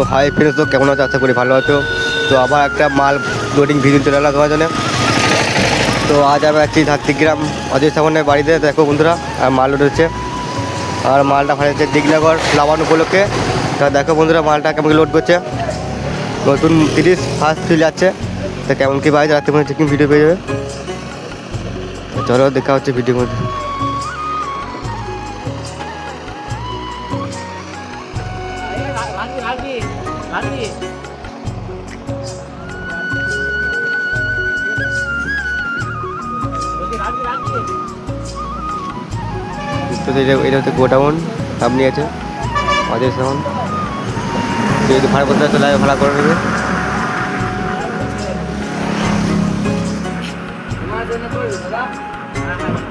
তো hi friends তো কেমন আছো? আশা করি ভালো আছো। তো আবার একটা মাল লোডিং ভিডিও চলে এলাম তোমার জন্য। তো আজ আমি আছি ধাত্রিগ্রাম, অজয় সামনের বাড়িতে। দেখো বন্ধুরা, আর মাল লোড হচ্ছে। আর মালটা হচ্ছে দিগনগর লাবান উপলক্ষে। তা দেখো বন্ধুরা, মালটা কেমন লোড করছে। নতুন তিরিশ ফার্স্ট ফিল যাচ্ছে। তা কেমন কী বাইরে রাত্রে চেকিং ভিডিও পেয়ে যাবে। চলো, দেখা হচ্ছে ভিডিওর মধ্যে। তো এটা এটা হচ্ছে গোডাউন সামনে আছে অজয় সাউন্ড। যদি ভাড়া করতে হয় চলে আসবে, ভাড়া করে নেবে।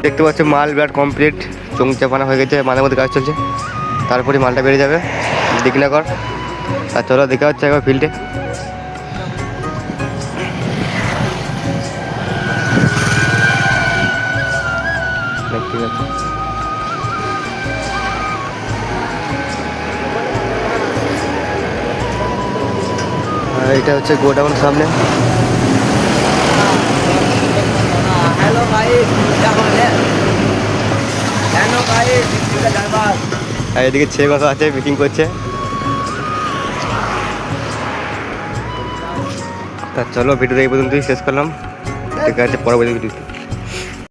দেখতে পাচ্ছ মাল বিরাট কমপ্লিট চোং চাপানা হয়ে গেছে, মাঝে মধ্যে কাজ চলছে। তারপরে মালটা বেড়ে যাবে। দিগনাগর আর চলো, দেখা হচ্ছে একবার ফিল্ডে এটা হচ্ছে গোডাউন সামনে। আর এদিকে ছেলে কথা আছে মিটিং করছে। তা চলো ভিডিওটা এই পর্যন্তই শেষ করলাম। ঠিক আছে, পরবর্তী ভিডিওতে